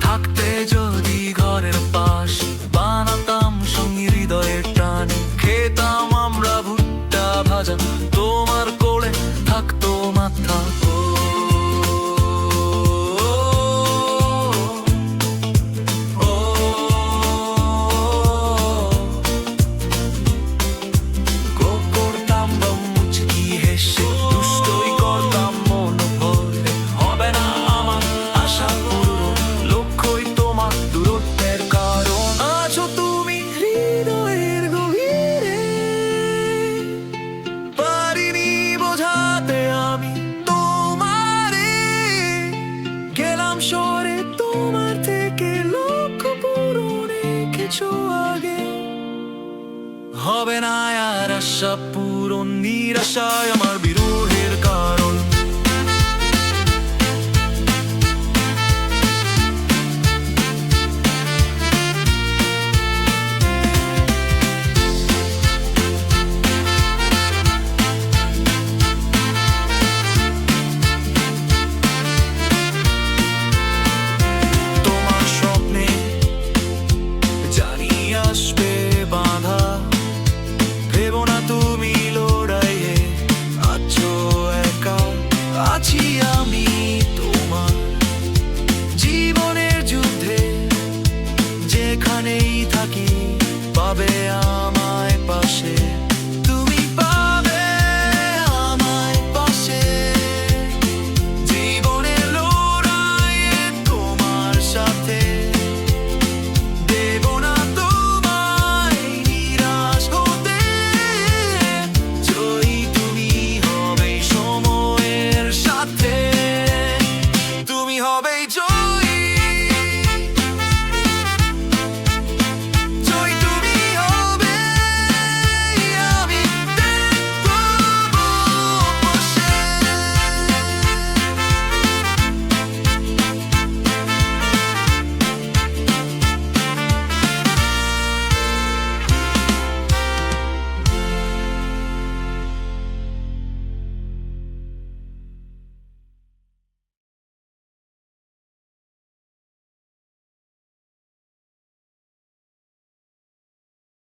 থাকতে যদি ঘরের পাশ বানাতাম সঙ্গী হৃদয়ের টানে খেতাম কিছু আগে। হবে না আর আশা পুরো নিরাশায় আমার বিরুদ্ধে